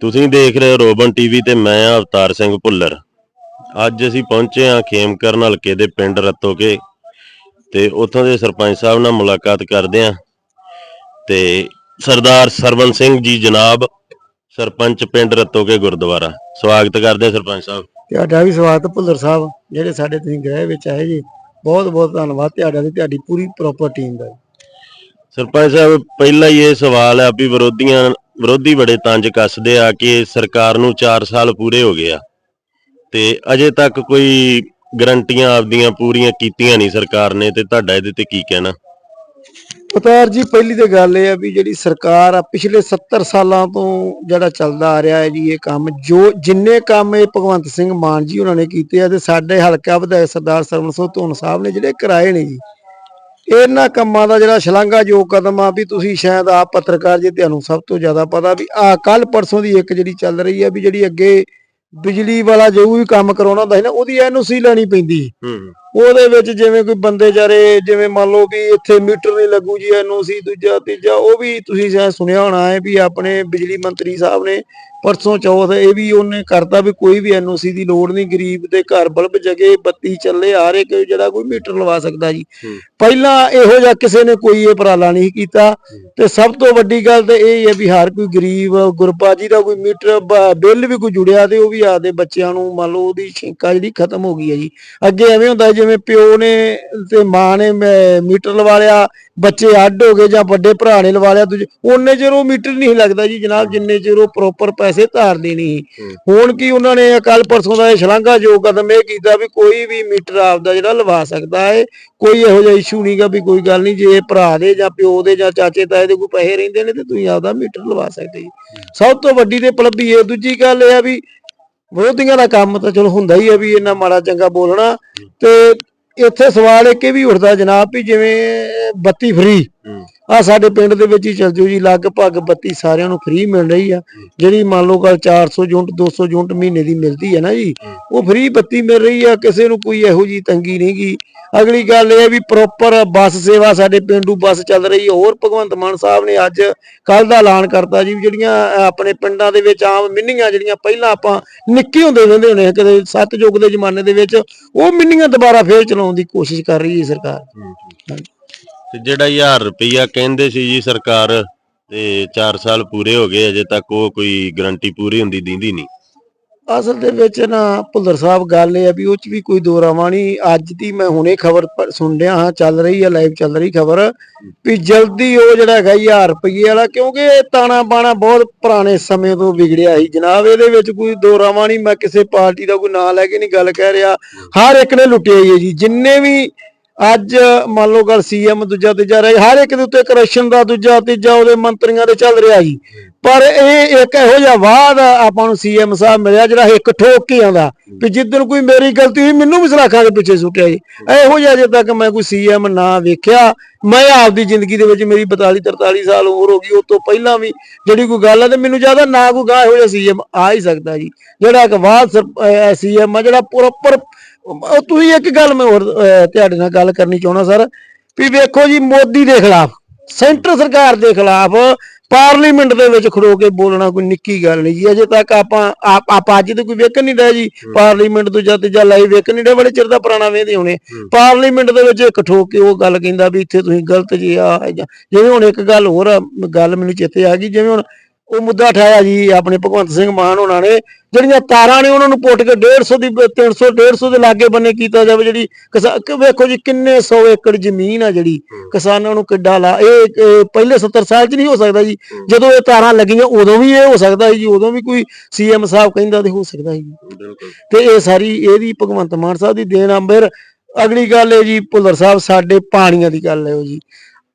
ਤੁਸੀਂ ਦੇਖ ਰਹੇ ਹੋ ਰੋਬਨ ਟੀਵੀ ਤੇ ਮੈਂ ਹਾਂ ਅਵਤਾਰ ਸਿੰਘ ਭੁੱਲਰ। ਅੱਜ ਅਸੀਂ ਪਹੁੰਚੇ ਹਾਂ ਖੇਮਕਰਨ ਹਲਕੇ ਦੇ ਪਿੰਡ ਰਤੋਕੇ ਤੇ ਉੱਥੋਂ ਦੇ ਸਰਪੰਚ ਸਾਹਿਬ ਨਾਲ ਮੁਲਾਕਾਤ ਕਰਦੇ ਆ ਤੇ ਸਰਦਾਰ ਸਰਵਨ ਸਿੰਘ ਜੀ ਜਨਾਬ, ਸਰਪੰਚ ਪਿੰਡ ਰਤੋਕੇ ਗੁਰਦੁਆਰਾ। ਸਵਾਗਤ ਕਰਦੇ ਹਾਂ ਸਰਪੰਚ ਸਾਹਿਬ। ਤੁਹਾਡਾ ਵੀ ਸਵਾਗਤ ਭੁੱਲਰ ਸਾਹਿਬ, ਜਿਹੜੇ ਸਾਡੇ ਤੁਸੀਂ ਗ੍ਰਹਿ ਵਿੱਚ ਆਏ ਜੀ ਬਹੁਤ ਬਹੁਤ ਧੰਨਵਾਦ। ਤੁਹਾਡਾ ਤੇ ਤੁਹਾਡੀ ਪੂਰੀ ਪ੍ਰੋਪਰ ਟੀਮ ਦਾ ਸਰਪੰਚ ਸਾਹਿਬ, ਪਹਿਲਾ ਹੀ ਇਹ ਸਵਾਲ ਹੈ ਵੀ ਵਿਰੋਧੀਆਂ, ਵਿਰੋਧੀ ਬੜੇ ਤੰਜ ਕੱਸਦੇ ਆ ਕਿ ਸਰਕਾਰ ਨੂੰ 4 ਸਾਲ ਪੂਰੇ ਹੋ ਗਏ ਆ। ਤੇ ਅਜੇ ਤੱਕ ਕੋਈ ਗਰੰਟੀਆਂ ਆਪਦੀਆਂ ਪੂਰੀਆਂ ਕੀਤੀਆਂ ਨਹੀਂ ਸਰਕਾਰ ਨੇ, ਤੇ ਤੁਹਾਡਾ ਇਹਦੇ ਤੇ ਕੀ ਕਹਿਣਾ? ਉਤਾਰ ਜੀ, ਪਹਿਲੀ ਤੇ ਗੱਲ ਇਹ ਆ ਵੀ ਜਿਹੜੀ ਸਰਕਾਰ ਆ, ਪਿਛਲੇ 70 ਸਾਲਾਂ ਤੋਂ ਜਿਹੜਾ ਚੱਲਦਾ ਆ ਰਿਹਾ ਹੈ ਜੀ, ਇਹ ਕੰਮ ਜੋ ਜਿੰਨੇ ਕੰਮ ਇਹ ਭਗਵੰਤ ਸਿੰਘ ਮਾਨ ਜੀ ਉਹਨਾਂ ਨੇ ਕੀਤੇ ਆ, ਤੇ ਸਾਡੇ ਹਲਕਾ ਵਿਧਾਇਕ ਸਰਦਾਰ ਸਰਵਨ ਸਿੰਘ ਧੂਨ ਸਾਹਿਬ ਨੇ ਜਿਹੜੇ ਕਰਾਏ ਨੇ ਜੀ ਇਹਨਾਂ ਕੰਮਾਂ ਦਾ ਜਿਹੜਾ ਸ਼ਲਾਘਾਯੋਗ ਕਦਮ ਆ ਵੀ ਤੁਸੀਂ ਸ਼ਾਇਦ ਆਪ ਪੱਤਰਕਾਰ ਜੀ ਤੁਹਾਨੂੰ ਸਭ ਤੋਂ ਜ਼ਿਆਦਾ ਪਤਾ ਵੀ ਆ ਕੱਲ ਪਰਸੋਂ ਦੀ ਇੱਕ ਜਿਹੜੀ ਚੱਲ ਰਹੀ ਆ ਵੀ ਜਿਹੜੀ ਅੱਗੇ ਬਿਜਲੀ ਵਾਲਾ ਜੋ ਵੀ ਕੰਮ ਕਰਾਉਣਾ ਹੁੰਦਾ ਸੀ ਨਾ ਉਹਦੀ ਐਨਓਸੀ ਲੈਣੀ ਪੈਂਦੀ। ਹੂੰ ਉਹਦੇ ਵਿੱਚ ਜਿਵੇਂ ਕੋਈ ਬੰਦੇ ਜਾਰੇ ਜਿਵੇਂ ਮੰਨ ਲਓ ਵੀ ਇੱਥੇ ਮੀਟਰ ਨਹੀਂ ਲੱਗੂ ਜੀ ਐਨਓਸੀ ਦੂਜਾ ਤੀਜਾ ਉਹ ਵੀ ਤੁਸੀਂ ਸ਼ਾਇਦ ਸੁਣਿਆ ਹੋਣਾ ਹੈ ਵੀ ਆਪਣੇ ਬਿਜਲੀ ਮੰਤਰੀ ਸਾਹਿਬ ਨੇ ਪਰਸੋਂ ਚੌਥ ਇਹ ਵੀ ਉਹਨੇ ਕਰਤਾ ਵੀ ਕੋਈ ਵੀ ਐਨਓਸੀ ਦੀ ਲੋੜ ਨਹੀਂ ਗਰੀਬ ਦੇ ਘਰ ਬਲਬ ਜਗੇ ਬੱਤੀ ਚੱਲੇ ਹਰ ਇੱਕ ਜਿਹੜਾ ਕੋਈ ਮੀਟਰ ਲਵਾ ਸਕਦਾ ਜੀ। ਪਹਿਲਾਂ ਇਹੋ ਜਿਹਾ ਕਿਸੇ ਨੇ ਕੋਈ ਇਹ ਉਪਰਾਲਾ ਨਹੀਂ ਕੀਤਾ। ਤੇ ਸਭ ਤੋਂ ਵੱਡੀ ਗੱਲ ਤੇ ਇਹ ਹੈ ਵੀ ਹਰ ਕੋਈ ਗਰੀਬ ਗੁਰਬਾ ਜੀ ਦਾ ਕੋਈ ਮੀਟਰ ਬਿੱਲ ਵੀ ਕੋਈ ਜੁੜਿਆ ਤੇ ਉਹ ਵੀ ਆਪਦੇ ਬੱਚਿਆਂ ਨੂੰ ਮੰਨ ਲਓ ਉਹਦੀ ਸ਼ਿੰਕਾ ਜਿਹੜੀ ਖਤਮ ਹੋ ਗਈ ਹੈ ਜੀ। ਅੱਗੇ ਐਵੇਂ ਹੁੰਦਾ ਜਿਵੇਂ ਪਿਓ ਨੇ ਤੇ ਮਾਂ ਨੇ ਮੀਟਰ ਲਵਾ ਲਿਆ ਬੱਚੇ ਅੱਡ ਹੋ ਗਏ ਜਾਂ ਵੱਡੇ ਭਰਾ ਨੇ ਲਵਾ ਲਿਆ ਦੂਜੇ ਉਹਨੇ ਚਿਰ ਉਹ ਮੀਟਰ ਨਹੀਂ ਲੱਗਦਾ ਜੀ ਜਨਾਬ ਜਿੰਨੇ ਚਿਰ ਉਹ ਪ੍ਰੋਪਰ ਪੈਸੇ ਧਾਰਦੇ ਨਹੀਂ ਹੁਣ ਕੀ ਉਹਨਾਂ ਨੇ ਕੱਲ ਪਰਸੋਂ ਦਾ ਇਹ ਸ਼ਲਾਘਾਯੋਗ ਕਦਮ ਇਹ ਕੀਤਾ ਵੀ ਕੋਈ ਵੀ ਮੀਟਰ ਆਪਦਾ ਜਿਹੜਾ ਲਵਾ ਸਕਦਾ ਹੈ ਕੋਈ ਇਹੋ ਜਿਹਾ ਇਸ਼ੂ ਨਹੀਂਗਾ ਵੀ ਕੋਈ ਗੱਲ ਨਹੀਂ ਜੇ ਭਰਾ ਦੇ ਜਾਂ ਪਿਓ ਦੇ ਜਾਂ ਚਾਚੇ ਤਾਏ ਦੇ ਕੋਈ ਪੈਸੇ ਰਹਿੰਦੇ ਨੇ ਤੇ ਤੁਸੀਂ ਆਪਦਾ ਮੀਟਰ ਲਵਾ ਸਕਦੇ ਜੀ। ਸਭ ਤੋਂ ਵੱਡੀ ਤੇ ਉਪਲਬਧੀ ਇਹ ਦੂਜੀ ਗੱਲ ਇਹ ਆ ਵੀ ਵਿਰੋਧੀਆਂ ਦਾ ਕੰਮ ਤਾਂ ਚਲੋ ਹੁੰਦਾ ਹੀ ਆ ਵੀ ਇਹਨਾਂ ਮਾੜਾ ਚੰਗਾ ਬੋਲਣਾ ਤੇ ਇੱਥੇ ਸਵਾਲ ਇੱਕ ਇਹ ਵੀ ਉੱਠਦਾ ਜਨਾਬ ਵੀ ਜਿਵੇਂ ਬੱਤੀ ਫ੍ਰੀ ਆ ਸਾਡੇ ਪਿੰਡ ਦੇ ਵਿੱਚ ਹੀ ਚੱਲ ਜੂ ਜੀ ਲਗਭਗ ਬੱਤੀ ਸਾਰਿਆਂ ਨੂੰ ਫ੍ਰੀ ਮਿਲ ਰਹੀ ਆ। ਜਿਹੜੀ ਮੰਨ ਲਓ ਕੱਲ 400 ਯੂਨਿਟ 200 ਯੂਨਿਟ ਮਹੀਨੇ ਦੀ ਮਿਲਦੀ ਹੈ ਨਾ ਜੀ ਉਹ ਫ੍ਰੀ ਬੱਤੀ ਮਿਲ ਰਹੀ ਆ ਕਿਸੇ ਨੂੰ ਕੋਈ ਇਹੋ ਜੀ ਤੰਗੀ ਨਹੀਂ ਗੀ। ਅਗਲੀ ਗੱਲ ਇਹ ਵੀ ਪ੍ਰੋਪਰ ਬੱਸ ਸੇਵਾ ਸਾਡੇ ਪਿੰਡੂ ਬੱਸ ਚੱਲ ਰਹੀ ਹੈ ਹੋਰ ਭਗਵੰਤ ਮਾਨ ਸਾਹਿਬ ਨੇ ਅੱਜ ਕੱਲ ਦਾ ਐਲਾਨ ਕਰਤਾ ਜੀ ਜਿਹੜੀਆਂ ਆਪਣੇ ਪਿੰਡਾਂ ਦੇ ਵਿੱਚ ਆਮ ਮਿੰਨੀਆਂ ਜਿਹੜੀਆਂ ਪਹਿਲਾਂ ਆਪਾਂ ਨਿੱਕੇ ਹੁੰਦੇ ਰਹਿੰਦੇ ਹੋਣੇ ਕਦੇ ਸਤਜੁਗ ਦੇ ਜ਼ਮਾਨੇ ਦੇ ਵਿੱਚ ਉਹ ਮਿੰਨੀਆਂ ਦੁਬਾਰਾ ਫੇਰ ਚਲਾਉਣ ਦੀ ਕੋਸ਼ਿਸ਼ ਕਰ ਰਹੀ ਹੈ ਸਰਕਾਰ। ਤੇ ਜਿਹੜਾ 1000 ਰੁਪਈਆ ਕਹਿੰਦੇ ਸੀ ਜੀ ਸਰਕਾਰ ਤੇ 4 ਸਾਲ ਪੂਰੇ ਹੋ ਗਏ, ਅਜੇ ਤੱਕ ਉਹ ਕੋਈ ਗਰੰਟੀ ਪੂਰੀ ਹੁੰਦੀ ਦੀਂਦੀ ਨਹੀਂ। ਅਸਲ ਦੇ ਵਿੱਚ ਨਾ ਭੁੱਲਰ ਸਾਹਿਬ ਗੱਲ ਇਹ ਆ ਵੀ ਉਹ ਚ ਵੀ ਕੋਈ ਦੋਰਾਵਾ ਨਹੀਂ। ਅੱਜ ਦੀ ਮੈਂ ਹੁਣੇ ਖਬਰ ਸੁਣ ਰਿਹਾ ਹਾਂ, ਚੱਲ ਰਹੀ ਹੈ ਲਾਈਵ ਚੱਲ ਰਹੀ ਖਬਰ ਵੀ ਜਲਦੀ ਉਹ ਜਿਹੜਾ ਹੈਗਾ 1000 ਰੁਪਏ ਵਾਲਾ, ਕਿਉਂਕਿ ਇਹ ਤਾਣਾ ਬਾਣਾ ਬਹੁਤ ਪੁਰਾਣੇ ਸਮੇਂ ਤੋਂ ਵਿਗੜਿਆ ਸੀ। ਜਨਾਬ, ਇਹਦੇ ਵਿੱਚ ਕੋਈ ਦੋ ਰਾਵਾਂ ਨਹੀਂ। ਮੈਂ ਕਿਸੇ ਪਾਰਟੀ ਦਾ ਕੋਈ ਨਾਂ ਲੈ ਕੇ ਨਹੀਂ ਗੱਲ ਕਹਿ ਰਿਹਾ। ਹਰ ਇੱਕ ਨੇ ਲੁੱਟਿਆ ਹੀ ਹੈ ਜੀ। ਜਿੰਨੇ ਵੀ ਅੱਜ ਮੰਨ ਲਓ ਗੱਲ ਸੀਐਮ ਦੂਜਾ ਤੀਜਾ ਰਹੇ ਹਰ ਇੱਕ ਦੇ ਉੱਤੇ ਕਰਪਸ਼ਨ ਦਾ ਦੂਜਾ ਤੀਜਾ ਉਹਦੇ ਮੰਤਰੀਆਂ ਦੇ ਚੱਲ ਰਿਹਾ ਜੀ। ਪਰ ਇਹ ਇੱਕ ਇਹੋ ਜਿਹਾ ਵਾਅਦ ਆਪਾਂ ਨੂੰ ਸੀਐਮ ਸਾਹਿਬ ਮਿਲਿਆ ਜਿਹੜਾ ਇੱਕ ਠੋਕ ਕੇ ਆਉਂਦਾ ਵੀ ਜਿੱਦਣ ਕੋਈ ਮੇਰੀ ਗਲਤੀ ਹੋਈ, ਮੈਨੂੰ ਵੀ ਸਲਾਖਾਂ ਦੇ ਪਿੱਛੇ ਸੁੱਟਿਆ ਜੀ। ਇਹੋ ਜਿਹਾ ਅਜੇ ਤੱਕ ਮੈਂ ਕੋਈ ਸੀਐਮ ਨਾ ਵੇਖਿਆ, ਮੈਂ ਆਪਦੀ ਜ਼ਿੰਦਗੀ ਦੇ ਵਿੱਚ ਮੇਰੀ 42 43 ਸਾਲ ਉਮਰ ਹੋ ਗਈ ਉਸ ਤੋਂ ਪਹਿਲਾਂ ਵੀ ਜਿਹੜੀ ਕੋਈ ਗੱਲ ਹੈ ਤੇ ਮੈਨੂੰ ਜ਼ਿਆਦਾ ਨਾ ਕੋਈ ਗਾਹ ਇਹੋ ਜਿਹਾ ਸੀਐਮ ਆ ਹੀ ਸਕਦਾ ਜੀ। ਜਿਹੜਾ ਇੱਕ ਬਾਅਦ ਸੀਐਮ ਆ, ਜਿਹੜਾ ਪ੍ਰੋਪਰ ਉਹ ਤੁਸੀਂ ਇੱਕ ਗੱਲ ਮੈਂ ਹੋਰ ਅਹ, ਤੁਹਾਡੇ ਨਾਲ ਗੱਲ ਕਰਨੀ ਚਾਹੁੰਦਾ ਸਰ ਵੀ ਵੇਖੋ ਜੀ ਮੋਦੀ ਦੇ ਖਿਲਾਫ ਸੈਂਟਰ ਸਰਕਾਰ ਦੇ ਖਿਲਾਫ ਪਾਰਲੀਮੈਂਟ ਦੇ ਵਿੱਚ ਖੜੋ ਕੇ ਬੋਲਣਾ ਕੋਈ ਨਿੱਕੀ ਗੱਲ ਨਹੀਂ ਜੀ ਅਜੇ ਤੱਕ ਆਪਾਂ ਆਪ ਆਪਾਂ ਅੱਜ ਤੇ ਕੋਈ ਵੇਖਣ ਨਹੀਂ ਰਿਹਾ ਜੀ ਪਾਰਲੀਮੈਂਟ ਤੋਂ ਜਦ ਜਾਂ ਲਾਈਵ ਵੇਖਣ ਨਹੀਂ ਰਿਹਾ ਬੜੇ ਚਿਰ ਦਾ ਪੁਰਾਣਾ ਵੇਖਦੇ ਹੋਣੇ। ਪਾਰਲੀਮੈਂਟ ਦੇ ਵਿੱਚ ਇੱਕ ਠੋਕ ਕੇ ਉਹ ਗੱਲ ਕਹਿੰਦਾ ਵੀ ਇੱਥੇ ਤੁਸੀਂ ਗਲਤ ਜੀ ਆ ਜਾਂ- ਜਿਵੇਂ ਹੁਣ ਇੱਕ ਗੱਲ ਹੋਰ ਆ, ਗੱਲ ਮੈਨੂੰ ਚੇਤੇ ਆ ਗਈ ਜਿਵੇਂ ਹੁਣ ਉਹ ਮੁੱਦਾ ਉਠਾਇਆ ਜੀ ਆਪਣੇ ਭਗਵੰਤ ਸਿੰਘ ਮਾਨ ਉਹਨਾਂ ਨੇ ਜਿਹੜੀਆਂ ਤਾਰਾਂ ਨੇ ਉਹਨਾਂ ਨੂੰ ਪੁੱਟ ਕੇ 150 ਦੀ 300 150 ਦੇ ਲਾਗੇ ਬੰਨੇ ਕੀਤਾ ਜਾਵੇ ਜਿਹੜੀ ਵੇਖੋ ਜੀ ਕਿੰਨੇ 100 ਏਕੜ ਜ਼ਮੀਨ ਆ ਜਿਹੜੀ ਕਿਸਾਨਾਂ ਨੂੰ ਕਿੱਡਾ ਲਾ ਇਹ ਪਹਿਲੇ 70 ਸਾਲ 'ਚ ਨਹੀਂ ਹੋ ਸਕਦਾ ਜੀ। ਜਦੋਂ ਇਹ ਤਾਰਾਂ ਲੱਗੀਆਂ ਉਦੋਂ ਵੀ ਇਹ ਹੋ ਸਕਦਾ ਜੀ ਉਦੋਂ ਵੀ ਕੋਈ ਸੀਐਮ ਸਾਹਿਬ ਕਹਿੰਦਾ ਤੇ ਹੋ ਸਕਦਾ ਬਿਲਕੁਲ। ਤੇ ਇਹ ਸਾਰੀ ਇਹਦੀ ਭਗਵੰਤ ਮਾਨ ਸਾਹਿਬ ਦੀ ਦੇਣ ਆ ਫਿਰ ਅਗਲੀ ਗੱਲ ਹੈ ਜੀ ਭੁੱਲਰ ਸਾਹਿਬ ਸਾਡੇ ਪਾਣੀਆਂ ਦੀ ਗੱਲ ਹੈ ਉਹ ਜੀ।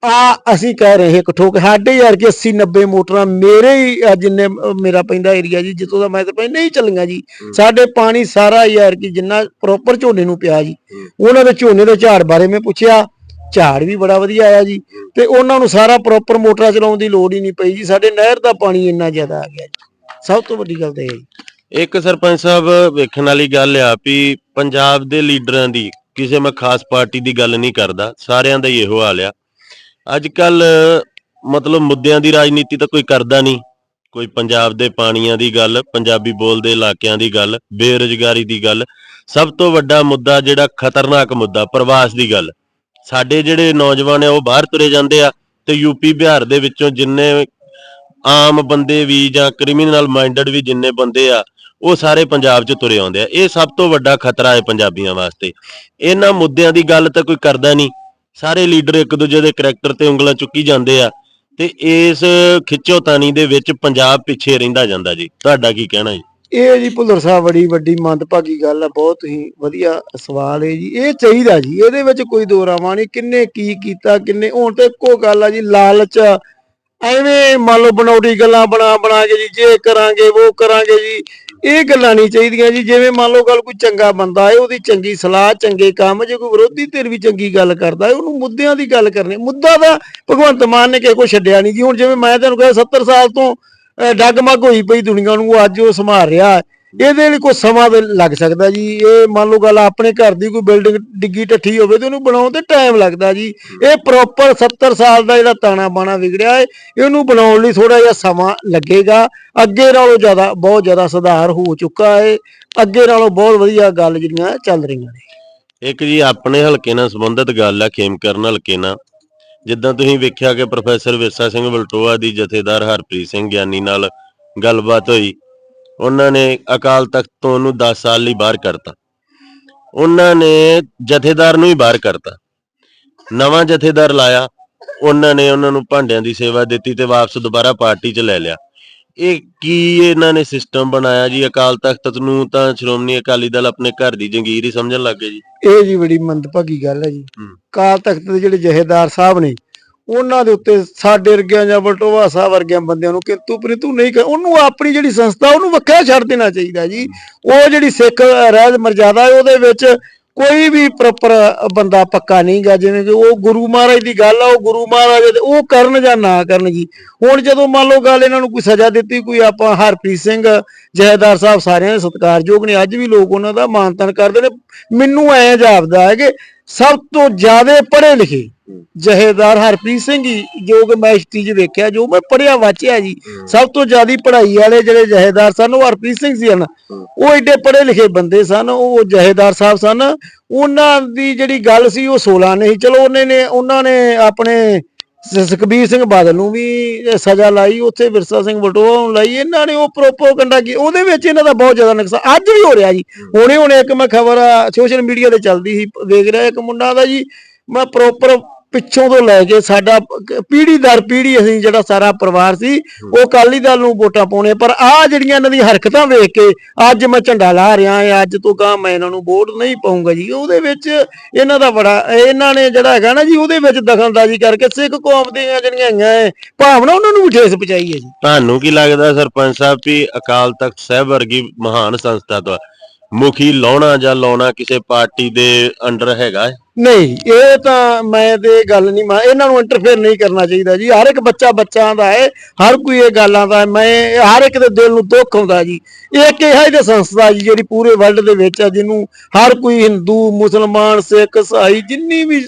ਆ ਅਸੀਂ ਕਹਿ ਰਹੇ ਇੱਕ ਠੋਕ ਸਾਡੇ ਯਾਰ ਕਿ 80 90 ਮੋਟਰਾਂ ਮੇਰੇ ਹੀ ਜਿੰਨੇ ਮੇਰਾ ਪੈਂਦਾ ਏਰੀਆ ਜੀ ਜਿੱਥੋਂ ਦਾ ਮੈਂ ਤਾਂ ਪੈਂਦਾ ਨਹੀਂ ਚੱਲੀਆਂ ਜੀ। ਸਾਡੇ ਪਾਣੀ ਸਾਰਾ ਯਾਰ ਕਿ ਜਿੰਨਾ ਪ੍ਰੋਪਰ ਝੋਨੇ ਨੂੰ ਪਿਆ ਜੀ। ਉਹਨਾਂ ਦੇ ਝੋਨੇ ਦੇ ਝਾੜ ਬਾਰੇ ਮੈਂ ਪੁੱਛਿਆ ਝਾੜ ਵੀ ਬੜਾ ਵਧੀਆ ਆਇਆ ਜੀ। ਤੇ ਉਹਨਾਂ ਨੂੰ ਸਾਰਾ ਪ੍ਰੋਪਰ ਮੋਟਰਾਂ ਚਲਾਉਣ ਦੀ ਲੋੜ ਹੀ ਨਹੀਂ ਪਈ ਜੀ। ਸਾਡੇ ਨਹਿਰ ਦਾ ਪਾਣੀ ਇੰਨਾ ਜ਼ਿਆਦਾ ਆ ਗਿਆ ਜੀ। ਸਭ ਤੋਂ ਵੱਡੀ ਗੱਲ ਤਾਂ ਇਹ ਹੈ ਜੀ। ਇੱਕ ਸਰਪੰਚ ਸਾਹਿਬ ਵੇਖਣ ਵਾਲੀ ਗੱਲ ਆ ਵੀ ਪੰਜਾਬ ਦੇ ਲੀਡਰਾਂ ਦੀ ਕਿਸੇ ਮੈਂ ਖਾਸ ਪਾਰਟੀ ਦੀ ਗੱਲ ਨਹੀਂ ਕਰਦਾ। ਸਾਰਿਆਂ ਦਾ ਹੀ ਇਹੋ ਹਾਲ ਆ। ਅੱਜ ਕੱਲ ਮਤਲਬ ਮੁੱਦਿਆਂ ਦੀ ਰਾਜਨੀਤੀ ਤਾਂ ਕੋਈ ਕਰਦਾ ਨਹੀਂ। ਕੋਈ ਪੰਜਾਬ ਦੇ ਪਾਣੀਆਂ ਦੀ ਗੱਲ, ਪੰਜਾਬੀ ਬੋਲਦੇ ਇਲਾਕਿਆਂ ਦੀ ਗੱਲ, ਬੇਰੁਜ਼ਗਾਰੀ ਦੀ ਗੱਲ। ਸਭ ਤੋਂ ਵੱਡਾ ਮੁੱਦਾ ਜਿਹੜਾ ਖਤਰਨਾਕ ਮੁੱਦਾ, ਪ੍ਰਵਾਸ ਦੀ ਗੱਲ। ਸਾਡੇ ਜਿਹੜੇ ਨੌਜਵਾਨ ਆ, ਉਹ ਬਾਹਰ ਤੁਰੇ ਜਾਂਦੇ ਆ ਤੇ ਯੂਪੀ ਬਿਹਾਰ ਦੇ ਵਿੱਚੋਂ ਜਿੰਨੇ ਆਮ ਬੰਦੇ ਵੀ ਜਾਂ ਕ੍ਰਿਮੀਨਲ ਮਾਈਂਡਡ ਵੀ ਜਿੰਨੇ ਬੰਦੇ ਆ, ਉਹ ਸਾਰੇ ਪੰਜਾਬ 'ਚ ਤੁਰੇ ਆਉਂਦੇ ਆ। ਇਹ ਸਭ ਤੋਂ ਵੱਡਾ ਖਤਰਾ ਹੈ ਪੰਜਾਬੀਆਂ ਵਾਸਤੇ। ਇਹਨਾਂ ਮੁੱਦਿਆਂ ਦੀ ਗੱਲ ਤਾਂ ਕੋਈ ਕਰਦਾ ਨਹੀਂ। ਸਾਰੇ ਲੀਡਰ ਇੱਕ ਦੂਜੇ ਦੇ ਕਰੈਕਟਰ ਤੇ ਉਂਗਲਾਂ ਚੁੱਕੀ ਜਾਂਦੇ ਆ ਤੇ ਇਸ ਖਿੱਚੋਤਾਣੀ ਦੇ ਵਿੱਚ ਪੰਜਾਬ ਪਿੱਛੇ ਰਹਿੰਦਾ ਜਾਂਦਾ ਜੀ। ਤੁਹਾਡਾ ਕੀ ਕਹਿਣਾ ਜੀ? ਇਹ ਜੀ ਭੁੱਲਰ ਸਾਹਿਬ ਬੜੀ ਵੱਡੀ ਮੰਦਭਾਗੀ ਗੱਲ ਹੈ ਬਹੁਤ ਹੀ ਵਧੀਆ ਸਵਾਲ ਹੈ ਜੀ। ਇਹ ਚਾਹੀਦਾ ਜੀ, ਇਹਦੇ ਵਿੱਚ ਕੋਈ ਦੋ ਰਾਵਾਂ ਨਹੀਂ, ਕਿੰਨੇ ਕੀ ਕੀਤਾ, ਕਿੰਨੇ, ਹੁਣ ਤੇ ਇੱਕੋ ਗੱਲ ਆ ਜੀ, ਲਾਲਚ ਐਵੇਂ ਮੰਨ ਲਓ ਬਣਾਉਟੀ ਗੱਲਾਂ ਬਣਾ ਬਣਾ ਕੇ ਜੀ, ਜੇ ਕਰਾਂਗੇ, ਉਹ ਕਰਾਂਗੇ ਜੀ। ਇਹ ਗੱਲਾਂ ਨਹੀਂ ਚਾਹੀਦੀਆਂ ਜੀ। ਜਿਵੇਂ ਮੰਨ ਲਓ ਗੱਲ ਕੋਈ ਚੰਗਾ ਬੰਦਾ ਹੈ ਉਹਦੀ ਚੰਗੀ ਸਲਾਹ, ਚੰਗੇ ਕੰਮ, ਜੇ ਕੋਈ ਵਿਰੋਧੀ ਧਿਰ ਵੀ ਚੰਗੀ ਗੱਲ ਕਰਦਾ ਹੈ ਉਹਨੂੰ ਮੁੱਦਿਆਂ ਦੀ ਗੱਲ ਕਰਨੀ। ਮੁੱਦਾ ਦਾ ਭਗਵੰਤ ਮਾਨ ਨੇ ਕਿਸੇ ਕੋ ਛੱਡਿਆ ਨਹੀਂ ਜੀ। ਹੁਣ ਜਿਵੇਂ ਮੈਂ ਤੁਹਾਨੂੰ ਕਿਹਾ 70 ਸਾਲ ਤੋਂ, ਅਹ ਮੱਗ ਹੋਈ ਪਈ ਦੁਨੀਆ ਨੂੰ, ਅੱਜ ਉਹ ਸੰਭਾਲ ਰਿਹਾ। ਹੈ। ਇਹਦੇ ਲਈ ਕੋਈ ਸਮਾਂ ਲੱਗ ਸਕਦਾ ਜੀ। ਇਹ ਮੰਨ ਲਓ ਗੱਲ ਆਪਣੇ ਘਰ ਦੀ ਕੋਈ ਬਿਲਡਿੰਗ ਡਿੱਗੀ ਟੱਠੀ ਹੋਵੇ ਤੇ ਉਹਨੂੰ ਬਣਾਉਣ ਤੇ ਟਾਈਮ ਲੱਗਦਾ ਜੀ। ਇਹ ਪ੍ਰੋਪਰ 70 ਸਾਲ ਦਾ ਜਿਹੜਾ ਤਾਣਾ ਬਾਣਾ ਵਿਗੜਿਆ ਹੈ, ਇਹਨੂੰ ਬਣਾਉਣ ਲਈ ਥੋੜਾ ਜਿਹਾ ਸਮਾਂ ਲੱਗੇਗਾ। ਅੱਗੇ ਨਾਲੋਂ ਜ਼ਿਆਦਾ, ਬਹੁਤ ਜ਼ਿਆਦਾ ਸੁਧਾਰ ਹੋ ਚੁੱਕਾ ਹੈ। ਅੱਗੇ ਨਾਲੋਂ ਬਹੁਤ ਵਧੀਆ ਗੱਲ ਜਿਹੜੀਆਂ ਚੱਲ ਰਹੀਆਂ ਨੇ। ਇੱਕ ਜੀ ਆਪਣੇ ਹਲਕੇ ਨਾਲ ਸੰਬੰਧਿਤ ਗੱਲ ਆ, ਖੇਮਕਰਨ ਹਲਕੇ ਨਾਲ। ਜਿੱਦਾਂ ਤੁਸੀਂ ਵੇਖਿਆ ਕਿ ਪ੍ਰੋਫੈਸਰ ਵਿਰਸਾ ਸਿੰਘ ਵਲਟੋਆ ਦੀ ਜਥੇਦਾਰ ਹਰਪ੍ਰੀਤ ਸਿੰਘ ਗਿਆਨੀ ਨਾਲ ਗੱਲਬਾਤ ਹੋਈ। ਉਹਨਾਂ ਨੇ ਅਕਾਲ ਤਖਤ ਤੋਂ ਉਹਨੂੰ 10 ਸਾਲ ਲਈ ਬਾਹਰ ਕਰਤਾ। ਉਹਨਾਂ ਨੇ ਜਥੇਦਾਰ ਨੂੰ ਹੀ ਬਾਹਰ ਕਰਤਾ। ਨਵਾਂ ਜਥੇਦਾਰ ਲਾਇਆ। ਉਹਨਾਂ ਨੇ ਉਹਨਾਂ ਨੂੰ ਭਾਂਡਿਆਂ ਦੀ ਸੇਵਾ ਦਿੱਤੀ ਤੇ ਵਾਪਸ ਦੁਬਾਰਾ ਪਾਰਟੀ 'ਚ ਲੈ ਲਿਆ। ਇਹ ਕੀ ਇਹਨਾਂ ਨੇ ਸਿਸਟਮ ਬਣਾਇਆ ਜੀ? ਅਕਾਲ ਤਖਤ ਨੂੰ ਤਾਂ ਸ਼੍ਰੋਮਣੀ ਅਕਾਲੀ ਦਲ ਆਪਣੇ ਘਰ ਦੀ ਜੰਗੀਰ ਹੀ ਸਮਝਣ ਲੱਗ ਗਏ ਜੀ। ਇਹ ਜੀ ਬੜੀ ਮੰਦਭਾਗੀ ਗੱਲ ਹੈ ਜੀ। ਹੂੰ। ਕਾਲ ਤਖਤ ਦੇ ਜਿਹੜੇ ਜਹੇਦਾਰ ਸਾਹਿਬ ਨੇ ਉਹਨਾਂ ਦੇ ਉੱਤੇ ਸਾਡੇ ਵਰਗਿਆਂ ਜਾਂ ਬਲਟੋਵਾ ਸਾਹਿਬ ਵਰਗਿਆਂ ਬੰਦਿਆਂ ਨੂੰ ਕਿੰਤੂ ਪਰੰਤੂ ਨਹੀਂ ਕਰ ਉਹਨੂੰ ਆਪਣੀ ਜਿਹੜੀ ਸੰਸਥਾ, ਉਹਨੂੰ ਵੱਖਰਾ ਛੱਡ ਦੇਣਾ ਚਾਹੀਦਾ ਜੀ। ਉਹ ਜਿਹੜੀ ਸਿੱਖ ਰਹਿਤ ਮਰਜ਼ਾਦਾ ਹੈ, ਉਹਦੇ ਵਿੱਚ ਕੋਈ ਵੀ ਪ੍ਰੋਪਰ ਬੰਦਾ ਪੱਕਾ ਨਹੀਂਗਾ। ਜਿਵੇਂ ਕਿ ਉਹ ਗੁਰੂ ਮਹਾਰਾਜ ਦੀ ਗੱਲ ਆ, ਉਹ ਗੁਰੂ ਮਹਾਰਾਜ ਉਹ ਕਰਨ ਜਾਂ ਨਾ ਕਰਨ ਜੀ। ਹੁਣ ਜਦੋਂ ਮੰਨ ਲਓ ਗੱਲ ਇਹਨਾਂ ਨੂੰ ਕੋਈ ਸਜ਼ਾ ਦਿੱਤੀ, ਕੋਈ ਆਪਾਂ ਹਰਪ੍ਰੀਤ ਸਿੰਘ, ਜਹੇਦਾਰ ਸਾਹਿਬ ਸਾਰਿਆਂ ਦੇ ਸਤਿਕਾਰਯੋਗ ਨੇ, ਅੱਜ ਵੀ ਲੋਕ ਉਹਨਾਂ ਦਾ ਮਾਨਤਾਨ ਕਰਦੇ ਨੇ। ਮੈਨੂੰ ਐਂ ਜਾਪਦਾ ਹੈ ਕਿ ਸਭ ਤੋਂ ਜ਼ਿਆਦਾ ਪੜ੍ਹੇ ਲਿਖੇ ਜਹੇਦਾਰ ਹਰਪ੍ਰੀਤ ਸਿੰਘ ਹੀ ਜੋ ਕਿ ਮੈਂ ਹਿਸਟਰੀ 'ਚ ਵੇਖਿਆ ਜੋ ਮੈਂ ਪੜ੍ਹਿਆ ਵਾਚਿਆ ਜੀ। ਸਭ ਤੋਂ ਜ਼ਿਆਦਾ ਪੜ੍ਹਾਈ ਵਾਲੇ ਜਿਹੜੇ ਜਹੇਦਾਰ ਸਨ ਉਹ ਹਰਪ੍ਰੀਤ ਸਿੰਘ ਸੀ ਹਨ। ਉਹ ਏਡੇ ਪੜ੍ਹੇ ਲਿਖੇ ਬੰਦੇ ਸਨ ਉਹ ਜਹੇਦਾਰ ਸਾਹਿਬ ਸਨ। ਉਹਨਾਂ ਦੀ ਜਿਹੜੀ ਗੱਲ ਸੀ ਉਹ 16 ਨਹੀਂ ਚਲੋ ਉਹਨੇ ਨੇ ਉਹਨਾਂ ਨੇ ਆਪਣੇ ਸੁਖਬੀਰ ਸਿੰਘ ਬਾਦਲ ਨੂੰ ਵੀ ਸਜ਼ਾ ਲਾਈ ਉੱਥੇ ਵਿਰਸਾ ਸਿੰਘ ਬਟੋਆ ਨੂੰ ਲਾਈ। ਇਹਨਾਂ ਨੇ ਉਹ ਪ੍ਰੋਪੋਗੰਡਾ ਕੀ ਉਹਦੇ ਵਿੱਚ ਇਹਨਾਂ ਦਾ ਬਹੁਤ ਜ਼ਿਆਦਾ ਨੁਕਸਾਨ ਅੱਜ ਵੀ ਹੋ ਰਿਹਾ ਜੀ। ਹੁਣੇ ਹੁਣੇ ਇੱਕ ਮੈਂ ਖਬਰ ਸੋਸ਼ਲ ਮੀਡੀਆ ਤੇ ਚੱਲਦੀ ਸੀ ਵੇਖ ਰਿਹਾ ਇੱਕ ਮੁੰਡਾ ਦਾ ਜੀ। ਮੈਂ ਪ੍ਰੋਪਰ ਪਿੱਛੋਂ ਤੋਂ ਲੈ ਕੇ ਸਾਡਾ ਪ- ਪੀੜ੍ਹੀ ਦਰ ਪੀੜ੍ਹੀ ਅਸੀਂ ਜਿਹੜਾ ਸਾਰਾ ਪਰਿਵਾਰ ਸੀ ਉਹ ਅਕਾਲੀ ਦਲ ਨੂੰ ਵੋਟਾਂ ਪਾਉਣੇ ਪਰ ਆ ਜਿਹੜੀਆਂ ਇਹਨਾਂ ਦੀਆਂ ਹਰਕਤਾਂ ਵੇਖ ਕੇ ਅੱਜ ਮੈਂ ਝੰਡਾ ਲਾ ਰਿਹਾ ਹਾਂ ਅੱਜ ਤੋਂ ਕਹਾਂ ਮੈਂ ਇਹਨਾਂ ਨੂੰ ਵੋਟ ਨਹੀਂ ਪਾਉਂਗਾ ਜੀ। ਉਹਦੇ ਵਿੱਚ ਇਹਨਾਂ ਦਾ ਬੜਾ ਇਹਨਾਂ ਨੇ ਜਿਹੜਾ ਹੈਗਾ ਨਾ ਜੀ ਉਹਦੇ ਵਿੱਚ ਦਖਲਅੰਦਾਜ਼ੀ ਕਰਕੇ ਸਿੱਖ ਕੌਮ ਦੀਆਂ ਜਿਹੜੀਆਂ ਹੈਗੀਆਂ ਭਾਵਨਾ ਉਹਨਾਂ ਨੂੰ ਠੇਸ ਪਹੁੰਚਾਈ ਹੈ ਜੀ। ਤੁਹਾਨੂੰ ਕੀ ਲੱਗਦਾ ਸਰਪੰਚ ਸਾਹਿਬ ਵੀ ਅਕਾਲ ਤਖਤ ਸਾਹਿਬ ਵਰਗੀ ਮਹਾਨ ਸੰਸਥਾ ਤੋਂ ਮੁਖੀ ਲਾਉਣਾ ਜਾਂ ਲਾਉਣਾ ਕਿਸੇ ਪਾਰਟੀ ਦੇ ਅੰਡਰ ਹੈਗਾ ਹੈ? ਨਹੀਂ, ਇਹ ਤਾਂ ਮੈਂ ਤੇ ਗੱਲ ਨਹੀਂ ਮੈਂ ਇਹਨਾਂ ਨੂੰ ਇੰਟਰਫੇਅਰ ਨਹੀਂ ਕਰਨਾ ਚਾਹੀਦਾ ਜੀ। ਹਰ ਇੱਕ ਬੱਚਾ ਬੱਚਾ ਦਾ ਹੈ, ਹਰ ਕੋਈ ਇਹ ਗੱਲਾਂ ਦਾ ਮੈਂ ਹਰ ਇੱਕ ਦੇ ਦਿਲ ਨੂੰ ਦੁੱਖ ਹੁੰਦਾ ਜੀ। ਇਹ ਇੱਕ ਇਹੋ ਸੰਸਥਾ ਜੀ ਜਿਹੜੀ ਪੂਰੇ ਵਰਲਡ ਦੇ ਵਿੱਚ ਆ ਜਿਹਨੂੰ ਹਰ ਕੋਈ ਹਿੰਦੂ, ਮੁਸਲਮਾਨ, ਸਿੱਖ, ਈਸਾਈ, ਜਿੰਨੀ ਵੀ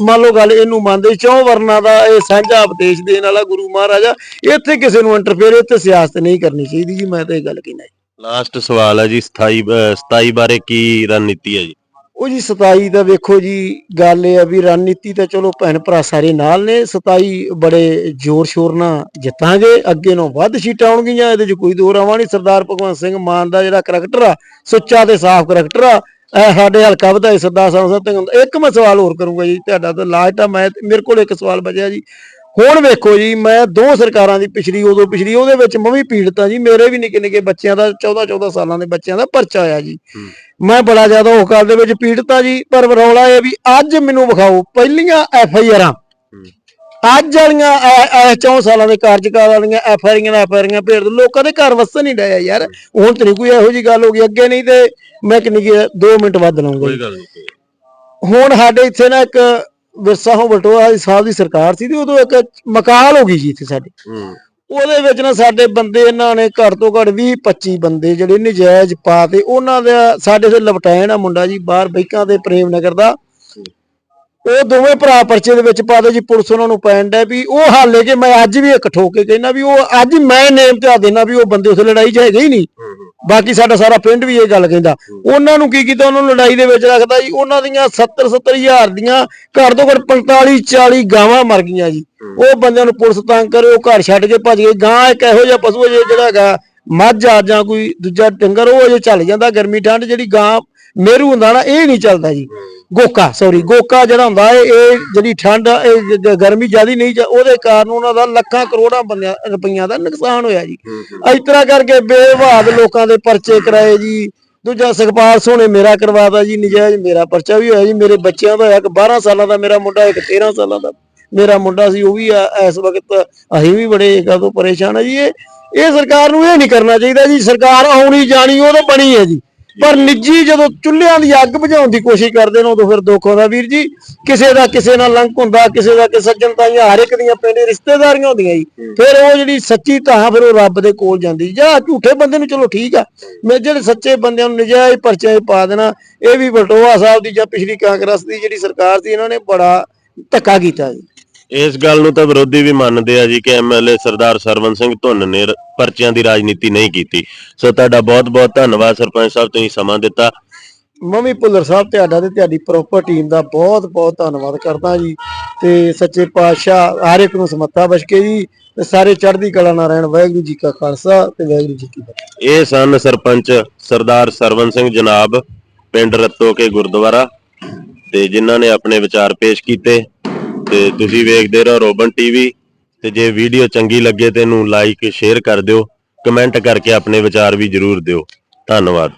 ਮੰਨ ਲਓ ਗੱਲ ਇਹਨੂੰ ਮੰਨਦੇ, ਚੌ ਵਰਨਾ ਦਾ ਇਹ ਸਾਂਝਾ ਉਪਦੇਸ਼ ਦੇਣ ਵਾਲਾ ਗੁਰੂ ਮਹਾਰਾਜਾ ਇੱਥੇ ਕਿਸੇ ਨੂੰ ਇੰਟਰਫੇਅਰ ਇੱਥੇ ਸਿਆਸਤ ਨਹੀਂ ਕਰਨੀ ਚਾਹੀਦੀ ਜੀ। ਮੈਂ ਤਾਂ ਇਹ ਗੱਲ ਕਹਿਣਾ ਲਾਸਟ ਸਵਾਲ ਹੈ ਜੀ 27 27 ਬਾਰੇ ਕੀ ਰਣਨੀਤੀ ਹੈ ਜੀ? ਉਹ ਜੀ 27 ਦਾ ਵੇਖੋ ਜੀ, ਗੱਲ ਇਹ ਆ ਵੀ ਰਣਨੀਤੀ ਤਾਂ ਚਲੋ ਭੈਣ ਭਰਾ ਸਾਰੇ ਨਾਲ ਨੇ 27 ਬੜੇ ਜ਼ੋਰ ਸ਼ੋਰ ਨਾਲ ਜਿੱਤਾਂਗੇ, ਅੱਗੇ ਨੂੰ ਵੱਧ ਸੀਟਾਂ ਆਉਣਗੀਆਂ, ਇਹਦੇ 'ਚ ਕੋਈ ਦੋ ਰਾਵਾਂ ਨਹੀਂ ਸਰਦਾਰ ਭਗਵੰਤ ਸਿੰਘ ਮਾਨ ਦਾ ਜਿਹੜਾ ਕਰੈਕਟਰ ਆ, ਸੁੱਚਾ ਤੇ ਸਾਫ਼ ਕਰੈਕਟਰ ਆ, ਇਹ ਸਾਡੇ ਹਲਕਾ ਵਧਾਈ ਸਰਦਾਰ ਸਾਹਿਬ ਸਿੰਘ ਇੱਕ ਮੈਂ ਸਵਾਲ ਹੋਰ ਕਰੂੰਗਾ ਜੀ, ਤੁਹਾਡਾ ਤਾਂ ਲਾਸਟ ਆ, ਮੈਂ, ਮੇਰੇ ਕੋਲ ਇੱਕ ਸਵਾਲ ਬਚਿਆ ਜੀ ਹੁਣ ਵੇਖੋ ਜੀ ਮੈਂ ਦੋ ਸਰਕਾਰਾਂ ਦੀ ਪਿਛਲੀ ਉਦੋਂ ਪਿਛਲੀ ਉਹਦੇ ਵਿੱਚ ਮੈਂ ਵੀ ਪੀੜਤ ਆ ਜੀ। ਮੇਰੇ ਵੀ ਨਿੱਕੇ ਨਿੱਕੇ ਬੱਚਿਆਂ ਦਾ 14 14 ਸਾਲਾਂ ਦੇ ਬੱਚਿਆਂ ਦਾ ਪਰਚਾ ਆਇਆ ਜੀ। ਮੈਂ ਬੜਾ ਜ਼ਿਆਦਾ ਉਹ ਕਾਲ ਦੇ ਵਿੱਚ ਪੀੜਤ ਆ ਜੀ ਪਰ ਰੌਲਾ ਇਹ ਵੀ ਅੱਜ ਮੈਨੂੰ ਵਿਖਾਓ ਪਹਿਲੀਆਂ ਐਫ ਆਈ ਆਰਾਂ। ਅੱਜ ਵਾਲੀਆਂ ਐ 4 ਸਾਲਾਂ ਦੇ ਕਾਰਜਕਾਲ ਵਾਲੀਆਂ ਐਫ ਆਈ ਆਰਾਂ ਐਫ ਆਈ ਆਰਾਂ ਭੇੜ। ਲੋਕਾਂ ਦੇ ਘਰ ਵਸਣ ਨਹੀਂ ਡਿਆ ਯਾਰ। ਹੁਣ ਤੇ ਨਹੀਂ ਕੋਈ ਇਹੋ ਜੀ ਗੱਲ ਹੋ ਗਈ ਅੱਗੇ ਨਹੀਂ ਤੇ ਮੈਂ ਕਿੰਨੀ 2 ਮਿੰਟ ਵੱਧ ਲਾਉਂਗਾ ਜੀ। ਗੱਲ ਨਹੀਂ। ਹੁਣ ਸਾਡੇ ਇੱਥੇ ਨਾ ਇੱਕ ਵਿਰਸਾ ਹੋ ਬਟੋਆ ਸਾਹਿਬ ਦੀ ਸਰਕਾਰ ਸੀ ਤੇ ਉਦੋਂ ਇੱਕ ਮਕਾਲ ਹੋ ਗਈ ਜੀ ਇੱਥੇ ਸਾਡੇ। ਹੂੰ। ਉਹਦੇ ਵਿੱਚ ਨਾ ਸਾਡੇ ਬੰਦੇ ਇਹਨਾਂ ਨੇ ਘੱਟ ਤੋਂ ਘੱਟ 20 25 ਬੰਦੇ ਜਿਹੜੇ ਨਜਾਇਜ਼ ਪਾ ਤੇ ਉਹਨਾਂ ਦਾ ਸਾਡੇ ਤੇ ਲਪਟਾਇਣ ਆ ਮੁੰਡਾ ਜੀ ਬਾਹਰ ਬੈਕਾਂ ਦੇ ਪ੍ਰੇਮ ਨਗਰ ਦਾ। ਉਹ ਦੋਵੇਂ ਭਰਾ ਪਰਚੇ ਦੇ ਵਿੱਚ ਪਾ ਦੋ ਜੀ ਪੁਲਿਸ ਉਹਨਾਂ ਨੂੰ ਪੈਣ ਡੈ ਵੀ ਉਹ ਹਾਲੇ ਕਿ ਮੈਂ ਅੱਜ ਵੀ ਇੱਕ ਠੋਕ ਕੇ ਕਹਿਣਾ ਵੀ ਉਹ ਅੱਜ ਮੈਂ ਨੇਮ ਤੇ ਆ ਦੇਣਾ ਵੀ ਉਹ ਬੰਦੇ ਉਸ ਲੜਾਈ 'ਚ ਹੈਗੇ ਹੀ ਨਹੀਂ। ਬਾਕੀ ਸਾਡਾ ਸਾਰਾ ਪਿੰਡ ਵੀ ਇਹ ਗੱਲ ਕਹਿੰਦਾ। ਉਹਨਾਂ ਨੂੰ ਕੀ ਕੀਤਾ? ਉਹਨਾਂ ਨੂੰ ਲੜਾਈ ਦੇ ਵਿੱਚ ਰੱਖਦਾ ਜੀ। ਉਹਨਾਂ ਦੀਆਂ 70 70 ਹਜ਼ਾਰ ਦੀਆਂ ਘੱਟ ਤੋਂ ਘੱਟ 45 40 ਗਾਵਾਂ ਮਰ ਗਈਆਂ ਜੀ। ਉਹ ਬੰਦਿਆਂ ਨੂੰ ਪੁਲਿਸ ਤੰਗ ਕਰੇ ਉਹ ਘਰ ਛੱਡ ਕੇ ਭੱਜ ਗਏ। ਗਾਂ ਇੱਕ ਇਹੋ ਜਿਹਾ ਪਸ਼ੂ ਹੈ ਜਿਹੜਾ ਹੈਗਾ ਮੱਝ ਆ ਜਾਂ ਕੋਈ ਦੂਜਾ ਡੰਗਰ ਉਹ ਜੇ ਚੱਲ ਜਾਂਦਾ। ਗਰਮੀ ਠੰਡ ਜਿਹੜੀ ਗਾਂ ਮੇਰੂ ਹੁੰਦਾ ਨਾ ਇਹ ਨਹੀਂ ਚੱਲਦਾ ਜੀ। ਗੋਕਾ ਸੌਰੀ ਗੋਕਾ ਜਿਹੜਾ ਹੁੰਦਾ ਇਹ ਇਹ ਜਿਹੜੀ ਠੰਡ ਇਹ ਗਰਮੀ ਜ਼ਿਆਦੀ ਨਹੀਂ ਉਹਦੇ ਕਾਰਨ ਉਹਨਾਂ ਦਾ ਲੱਖਾਂ ਕਰੋੜਾਂ ਬੰਦਿਆਂ ਰੁਪਈਆਂ ਦਾ ਨੁਕਸਾਨ ਹੋਇਆ ਜੀ। ਇਸ ਤਰ੍ਹਾਂ ਕਰਕੇ ਬੇਵਾਦ ਲੋਕਾਂ ਦੇ ਪਰਚੇ ਕਰਾਏ ਜੀ। ਦੂਜਾ ਸੁਖਪਾਲ ਸੋਹਣੇ ਮੇਰਾ ਕਰਵਾਤਾ ਜੀ ਨਜਾਇਜ਼ ਮੇਰਾ ਪਰਚਾ ਵੀ ਹੋਇਆ ਜੀ। ਮੇਰੇ ਬੱਚਿਆਂ ਦਾ ਹੋਇਆ ਇੱਕ 12 ਸਾਲਾਂ ਦਾ ਮੇਰਾ ਮੁੰਡਾ ਇੱਕ 13 ਸਾਲਾਂ ਦਾ। ਮੇਰਾ ਮੁੰਡਾ ਸੀ ਉਹ ਵੀ ਇਸ ਵਕਤ ਅਸੀਂ ਵੀ ਬੜੇ ਕਦੋਂ ਪਰੇਸ਼ਾਨ ਆ ਜੀ। ਇਹ ਇਹ ਸਰਕਾਰ ਨੂੰ ਇਹ ਨਹੀਂ ਕਰਨਾ ਚਾਹੀਦਾ ਜੀ। ਸਰਕਾਰ ਆਉਣੀ ਜਾਣੀ ਉਹ ਤਾਂ ਬਣੀ ਹੈ ਜੀ। ਪਰ ਨਿੱਜੀ ਜਦੋਂ ਚੁੱਲ੍ਹਿਆਂ ਦੀ ਅੱਗ ਬੁਝਾਉਣ ਦੀ ਕੋਸ਼ਿਸ਼ ਕਰਦੇ ਨੇ ਉਦੋਂ ਫਿਰ ਦੁੱਖ ਹੁੰਦਾ। ਵੀਰ ਜੀ ਕਿਸੇ ਦਾ ਕਿਸੇ ਨਾਲ ਲੰਕ ਹੁੰਦਾ ਕਿਸੇ ਦਾ ਕਿ ਸੱਜਣ ਤਾਈਆਂ ਹਰ ਇੱਕ ਦੀਆਂ ਪਿੰਡ ਰਿਸ਼ਤੇਦਾਰੀਆਂ ਹੁੰਦੀਆਂ ਜੀ। ਫਿਰ ਉਹ ਜਿਹੜੀ ਸੱਚੀ ਤਾਂ ਫਿਰ ਉਹ ਰੱਬ ਦੇ ਕੋਲ ਜਾਂਦੀ ਜਾਂ। ਝੂਠੇ ਬੰਦੇ ਨੂੰ ਚਲੋ ਠੀਕ ਆ ਮੈਂ ਜਿਹੜੇ ਸੱਚੇ ਬੰਦਿਆਂ ਨੂੰ ਨਜਾਇਜ਼ ਪਰਚੇ ਪਾ ਦੇਣਾ ਇਹ ਵੀ ਬਟੋਆ ਸਾਹਿਬ ਦੀ ਜਾਂ ਪਿਛਲੀ ਕਾਂਗਰਸ ਦੀ ਜਿਹੜੀ ਸਰਕਾਰ ਸੀ ਇਹਨਾਂ ਨੇ ਬੜਾ ਧੱਕਾ ਕੀਤਾ ਜੀ। ਇਸ ਗੱਲ ਨੂੰ ਤਾਂ ਵਿਰੋਧੀ ਵੀ ਮੰਨਦੇ ਆ ਜੀ ਕਿ ਐਮਐਲਏ ਸਰਦਾਰ ਸਰਵਨ ਸਿੰਘ ਧੁੰਨ ਨੇ ਰ- ਪਰਚਿਆਂ ਦੀ ਰਾਜਨੀਤੀ ਨਹੀਂ ਕੀਤੀ। ਸੋ ਤੁਹਾਡਾ ਬਹੁਤ ਬਹੁਤ ਧੰਨਵਾਦ ਸਰਪੰਚ ਸਾਹਿਬ ਤੁਸੀਂ ਸਮਾਂ ਦਿੱਤਾ। ਮੰਮੀ ਭੁੱਲਰ ਸਾਹਿਬ ਤੁਹਾਡਾ ਤੇ ਤੁਹਾਡੀ ਪ੍ਰੋਪਰ ਟੀਮ ਦਾ ਬਹੁਤ ਬਹੁਤ ਧੰਨਵਾਦ ਕਰਦਾ ਜੀ। ਤੇ ਸੱਚੇ ਪਾਤਸ਼ਾਹ ਹਰ ਇੱਕ ਨੂੰ ਸਮੱਤਾ ਬਖਸ਼ੇ ਜੀ। ਤੇ ਸਾਰੇ ਚੜ੍ਹਦੀ ਕਲਾ ਨਾਲ ਰਹਿਣ। ਵਾਹਿਗੁਰੂ ਜੀ ਕਾ ਖਾਲਸਾ ਤੇ ਵਾਹਿਗੁਰੂ ਜੀ ਕੀ ਫਤਿਹ। ਇਹ ਸਨ ਸਰਪੰਚ ਸਰਦਾਰ ਸਰਵਨ ਸਿੰਘ ਜਨਾਬ ਪਿੰਡ ਰੱਤੋ ਕੇ ਗੁਰਦੁਆਰਾ। ਤੇ ਜਿਨ੍ਹਾਂ ਨੇ ਆਪਣੇ ਵਿਚਾਰ ਪੇਸ਼ ਕੀਤੇ। ਤੇ ਤੁਸੀਂ ਵੇਖਦੇ ਰਹੋ ਰੋਬਨ ਟੀਵੀ ਤੇ ਜੇ ਵੀਡੀਓ ਚੰਗੀ ਲੱਗੇ ਤੇ ਇਹਨੂੰ ਲਾਈਕ ਸ਼ੇਅਰ ਕਰ ਦਿਓ ਕਮੈਂਟ ਕਰਕੇ ਆਪਣੇ ਵਿਚਾਰ ਵੀ ਜਰੂਰ ਦਿਓ। ਧੰਨਵਾਦ।